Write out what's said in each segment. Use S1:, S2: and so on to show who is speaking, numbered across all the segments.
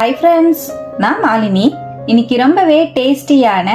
S1: Hi friends நான் மாலினி. இன்னைக்கு ரொம்பவே டேஸ்டியான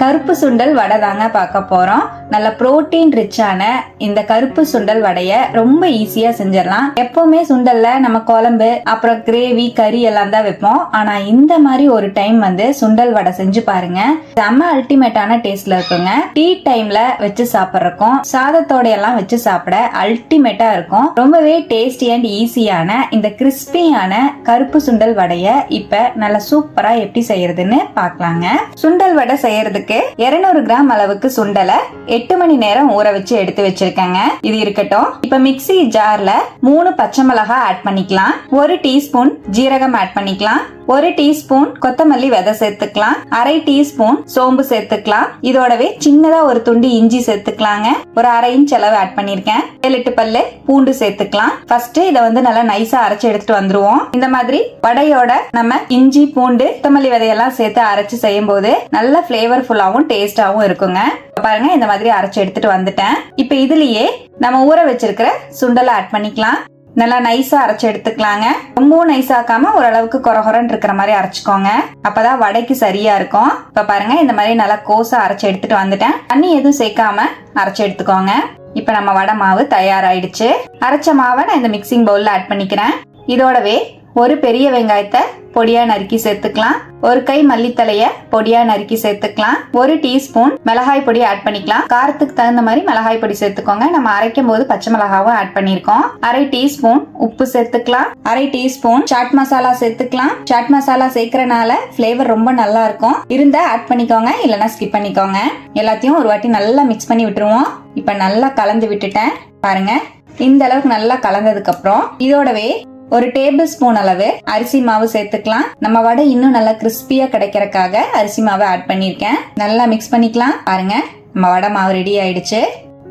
S1: கருப்பு சுண்டல் வடை தாங்க பார்க்க போறோம். நல்ல புரோட்டீன் ரிச்சான இந்த கருப்பு சுண்டல் வடைய ரொம்ப ஈஸியா செஞ்சிடலாம். எப்பவுமே சுண்டல்ல நம்ம குழம்பு அப்புறம் கிரேவி கறி எல்லாம் தான் வைப்போம். ஆனா இந்த மாதிரி ஒரு டைம் வந்து சுண்டல் வடை செஞ்சு பாருங்க. செம்ம அல்டிமேட்டான டேஸ்ட்ல இருக்குங்க. டீ டைம்ல வச்சு சாப்பிட்றக்கும் சாதத்தோட எல்லாம் வச்சு சாப்பிட அல்டிமேட்டா இருக்கும். ரொம்பவே டேஸ்டி அண்ட் ஈஸியான இந்த கிறிஸ்பியான கருப்பு சுண்டல் வடைய இப்ப நல்லா சூப்பரா எப்படி செய்யறதுன்னு பார்க்கலாங்க. சுண்டல் வடை செய்யறதுக்கு 200 கிராம் அளவுக்கு சுண்டலை எட்டு மணி நேரம் ஊற வச்சு எடுத்து வச்சிருக்கேங்க. இது இருக்கட்டும். இப்ப மிக்ஸி ஜார்ல மூணு பச்சை மிளகா ஆட் பண்ணிக்கலாம். ஒரு டீஸ்பூன் ஜீரகம் ஆட் பண்ணிக்கலாம். ஒரு டீஸ்பூன் கொத்தமல்லி விதை சேர்த்துக்கலாம். அரை டீஸ்பூன் சோம்பு சேர்த்துக்கலாம். இதோடவே சின்னதா ஒரு துண்டு இஞ்சி சேர்த்துக்கலாங்க. ஒரு அரை இன்ச் அளவு ஆட் பண்ணிருக்கேன் ஏழு பல்லு பூண்டு சேர்த்துக்கலாம். ஃபர்ஸ்ட் இதை வந்து நல்லா நைஸா அரைச்சு எடுத்துட்டு வந்துருவோம். இந்த மாதிரி வடையோட நம்ம இஞ்சி பூண்டு கொத்தமல்லி விதையெல்லாம் சேர்த்து அரைச்சு செய்யும் போது நல்ல ஃபிளேவர்ஃபுல்லாவும் டேஸ்டாவும் இருக்குங்க. பாருங்க இந்த மாதிரி அரைச்சு எடுத்துட்டு வந்துட்டேன். இப்ப இதுலயே நம்ம ஊற வச்சிருக்கிற சுண்டலை ஆட் பண்ணிக்கலாம். நல்லா நைஸா அரைச்சு எடுத்துக்கலாங்க. ரொம்பவும் நைஸ் ஆக்காம ஓரளவுக்கு குறகுறன்னு இருக்கிற மாதிரி அரைச்சிக்கோங்க. அப்பதான் வடைக்கு சரியா இருக்கும். இப்ப பாருங்க இந்த மாதிரி நல்லா கோஸா அரைச்சு எடுத்துட்டு வந்துட்டேன். தண்ணி எதுவும் சேர்க்காம அரைச்சு எடுத்துக்கோங்க. இப்ப நம்ம வடை மாவு தயாராயிடுச்சு. அரைச்ச மாவை நான் இந்த மிக்சிங் பவுல்ல ஆட் பண்ணிக்கிறேன். இதோடவே ஒரு பெரிய வெங்காயத்தை பொடியா நறுக்கி சேர்த்துக்கலாம். ஒரு கை மல்லித்தலைய பொடியா நறுக்கி சேர்த்துக்கலாம். ஒரு டீஸ்பூன் மிளகாய் பொடி ஆட் பண்ணிக்கலாம். காரத்துக்கு தகுந்த மாதிரி மிளகாய் பொடி சேர்த்துக்கோங்க. நம்ம அரைக்கும் போது பச்சை மிளகாவும் ஆட் பண்ணிருக்கோம். அரை டீஸ்பூன் உப்பு சேர்த்துக்கலாம். அரை டீஸ்பூன் சாட் மசாலா சேர்த்துக்கலாம். சாட் மசாலா சேர்க்கறனால பிளேவர் ரொம்ப நல்லா இருக்கும். இருந்தா ஆட் பண்ணிக்கோங்க. இல்லைன்னா ஸ்கிப் பண்ணிக்கோங்க. எல்லாத்தையும் ஒரு வாட்டி நல்லா மிக்ஸ் பண்ணி விட்டுருவோம். இப்ப நல்லா கலந்து விட்டுட்டேன். பாருங்க. இந்த அளவுக்கு நல்லா கலந்ததுக்கு அப்புறம் இதோடவே ஒரு டேபிள் ஸ்பூன் அளவு அரிசி மாவு சேர்த்துக்கலாம். நம்ம வடை இன்னும் நல்லா கிறிஸ்பியா கிடைக்கிறக்காக அரிசி மாவை ஆட் பண்ணிருக்கேன் நல்லா மிக்ஸ் பண்ணிக்கலாம். பாருங்க நம்ம வடை மாவு ரெடி ஆயிடுச்சு.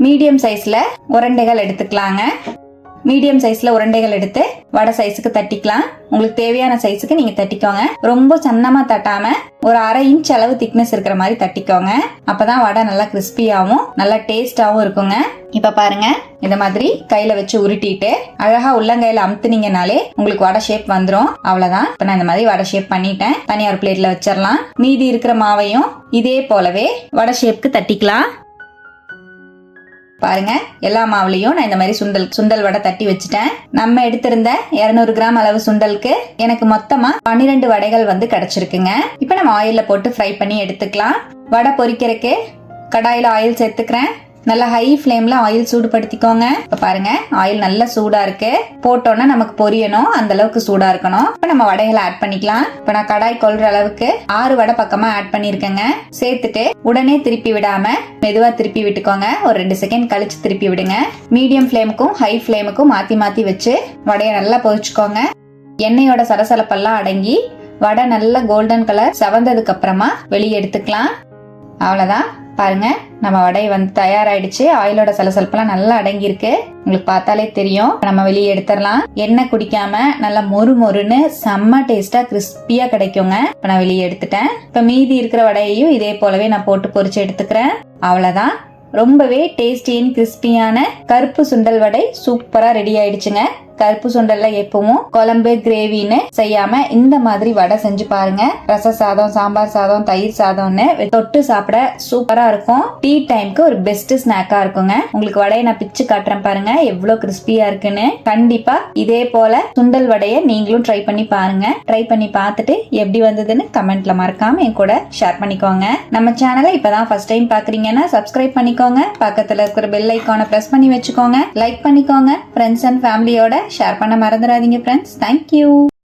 S1: மீடியம் சைஸ்ல உரண்டைகள் எடுத்துக்கலாங்க. மீடியம் சைஸ்ல உருண்டைகள் எடுத்து வடை சைஸுக்கு தட்டிக்கலாம். உங்களுக்கு தேவையான சைஸுக்கு நீங்க தட்டிக்கோங்க. ரொம்ப சன்னமா தட்டாம ஒரு அரை இன்ச் அளவு திக்னஸ் இருக்கிற மாதிரி தட்டிக்கோங்க. அப்பதான் வடை நல்லா கிறிஸ்பியாகவும் நல்லா டேஸ்டாகவும் இருக்குங்க. இப்ப பாருங்க இந்த மாதிரி கையில வச்சு உருட்டிட்டு அழகா உள்ளங்கையில அமுத்துனீங்கனாலே உங்களுக்கு வடை ஷேப் வந்துடும் அவ்வளவுதான். இப்ப நான் இந்த மாதிரி வடை ஷேப் பண்ணிட்டேன். தனியார் பிளேட்ல வச்சிடலாம் மீதி இருக்கிற மாவையும் இதே போலவே வடை ஷேப்க்கு தட்டிக்கலாம். பாருங்க எல்லா மாவுலையும் நான் இந்த மாதிரி சுண்டல் சுண்டல் வடை தட்டி வச்சுட்டேன். நம்ம எடுத்திருந்த 200 கிராம் அளவு சுண்டலுக்கு எனக்கு மொத்தமா 12 வடைகள் வந்து கிடைச்சிருக்குங்க. இப்போ நம்ம ஆயிலில் போட்டு ஃப்ரை பண்ணி எடுத்துக்கலாம். வடை பொரிக்கிறதுக்கு கடாயில ஆயில் சேர்த்துக்கிறேன். நல்லா ஹை ஃப்ளேம்ல ஆயில் சூடுபடுத்திக்கோங்க. இப்போ பாருங்க ஆயில் நல்லா சூடா இருக்கு. போட்டோன்னா நமக்கு பொரியணும் அந்த அளவுக்கு சூடா இருக்கணும். இப்போ நம்ம வடைகளை ஆட் பண்ணிக்கலாம். இப்போ நான் கடாய் கொள்ற அளவுக்கு ஆறு வடை பக்கமா ஆட் பண்ணிருக்கேங்க. சேர்த்துட்டு உடனே திருப்பி விடாம மெதுவா திருப்பி விட்டுக்கோங்க. ஒரு ரெண்டு செகண்ட் கழிச்சு திருப்பி விடுங்க. மீடியம் ஃப்ளேமுக்கும் ஹை ஃப்ளேமுக்கும் மாத்தி மாத்தி வச்சு வடையை நல்லா பொரிச்சுக்கோங்க. எண்ணெயோட சலசலப்பெல்லாம் அடங்கி வடை நல்ல கோல்டன் கலர் செவந்ததுக்கு அப்புறமா வெளியே எடுத்துக்கலாம். அவ்வளோதான் பாருங்க நம்ம வடை வந்து தயாராயிடுச்சு. ஆயிலோட சலசலப்பெல்லாம் நல்லா அடங்கியிருக்கு. உங்களுக்கு பார்த்தாலே தெரியும். நம்ம வெளியே எடுத்துடலாம். எண்ணெய் குடிக்காம நல்லா மொறு மொறுன்னு செம்ம டேஸ்டா கிறிஸ்பியா கிடைக்குங்க. இப்ப நான் வெளியே எடுத்துட்டேன். இப்ப மீதி இருக்கிற வடையையும் இதே போலவே நான் போட்டு பொறிச்சு எடுத்துக்கிறேன். அவ்வளவுதான். ரொம்பவே டேஸ்டியின் கிறிஸ்பியான கருப்பு சுண்டல் வடை சூப்பரா ரெடி ஆயிடுச்சுங்க. கருப்பு சுண்டல்ல எப்பவும் குழம்பு கிரேவின்னு செய்யாம இந்த மாதிரி வடை செஞ்சு பாருங்க. ரச சாதம் சாம்பார் சாதம் தயிர் சாதம்னு தொட்டு சாப்பிட சூப்பரா இருக்கும். டீ டைம்க்கு ஒரு பெஸ்ட் ஸ்நாக்கா இருக்குங்க. உங்களுக்கு வடையை நான் பிச்சு காட்டுறேன் பாருங்க எவ்வளவு கிறிஸ்பியா இருக்குன்னு. கண்டிப்பா இதே போல சுண்டல் வடையை நீங்களும் ட்ரை பண்ணி பாருங்க. ட்ரை பண்ணி பார்த்துட்டு எப்படி வந்ததுன்னு கமெண்ட்ல மறக்காம என் கூட ஷேர் பண்ணிக்கோங்க. நம்ம சேனலை இப்பதான் ஃபர்ஸ்ட் டைம் பாக்குறீங்கன்னா சப்ஸ்கிரைப் பண்ணிக்கோங்க. பக்கத்துல இருக்கிற பெல் ஐக்கானை பிரஸ் பண்ணி வச்சுக்கோங்க. லைக் பண்ணிக்கோங்க. ஃப்ரெண்ட்ஸ் அண்ட் ஃபேமிலியோட ஷேர் பண்ண மறந்துடாதீங்க ஃப்ரெண்ட்ஸ் தேங்க்யூ